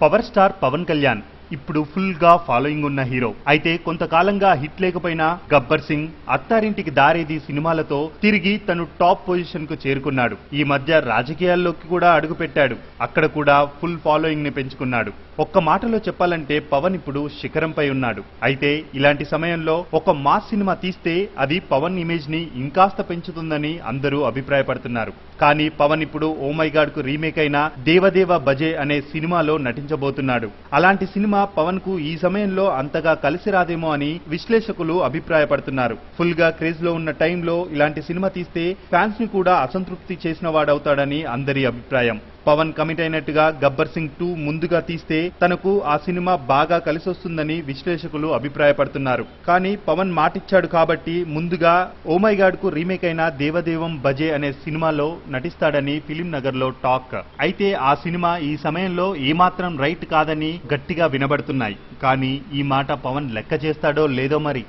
Power star Pawan Kalyan. ఇప్పుడు ఫుల్గా following ఉన్న హీరో. అయితే కొంతకాలంగా హిట్ లేకపోయినా గబ్బర్ సింగ్ అత్తారింటికి దారేది సినిమాలతో తిరిగి తను టాప్ పొజిషన్కు చేరుకున్నాడు. ఈ మధ్య రాజకీయాల్లోకి కూడా అడుగుపెట్టాడు. అక్కడ కూడా ఫుల్ ఫాలోయింగ్ని పెంచుకున్నాడు. ఒక్క మాటలో చెప్పాలంటే పవన్ ఇప్పుడు శిఖరంపై ఉన్నాడు. అయితే ఇలాంటి సమయంలో ఒక మాస్ సినిమా తీస్తే అది పవన్ ఇమేజ్ని ఇంకాస్త పెంచుతుందని అందరూ అభిప్రాయపడుతున్నారు. కానీ పవన్ ఇప్పుడు ఓ మై గాడ్కు రీమేక్ అయిన దేవదేవ బజే అనే సినిమాలో నటించబోతున్నాడు. అలాంటి సినిమా పవన్కు ఈ సమయంలో అంతగా కలిసి రాదేమో అని విశ్లేషకులు అభిప్రాయపడుతున్నారు. ఫుల్గా క్రేజ్లో ఉన్న టైంలో ఇలాంటి సినిమా తీస్తే ఫ్యాన్స్ని కూడా అసంతృప్తి చేసిన వాడవుతాడని అందరి అభిప్రాయం. పవన్ కమిట్ అయినట్టుగా గబ్బర్ సింగ్ టూ ముందుగా తీస్తే తనకు ఆ సినిమా బాగా కలిసొస్తుందని విశ్లేషకులు అభిప్రాయపడుతున్నారు. కానీ పవన్ మాటిచ్చాడు కాబట్టి ముందుగా ఓ గాడ్కు రీమేక్ అయిన దేవదేవం బజే అనే సినిమాలో నటిస్తాడని ఫిలిం నగర్లో టాక్. అయితే ఆ సినిమా ఈ సమయంలో ఏమాత్రం రైట్ కాదని గట్టిగా వినబడుతున్నాయి. కానీ ఈ మాట పవన్ లెక్క చేస్తాడో లేదో మరి.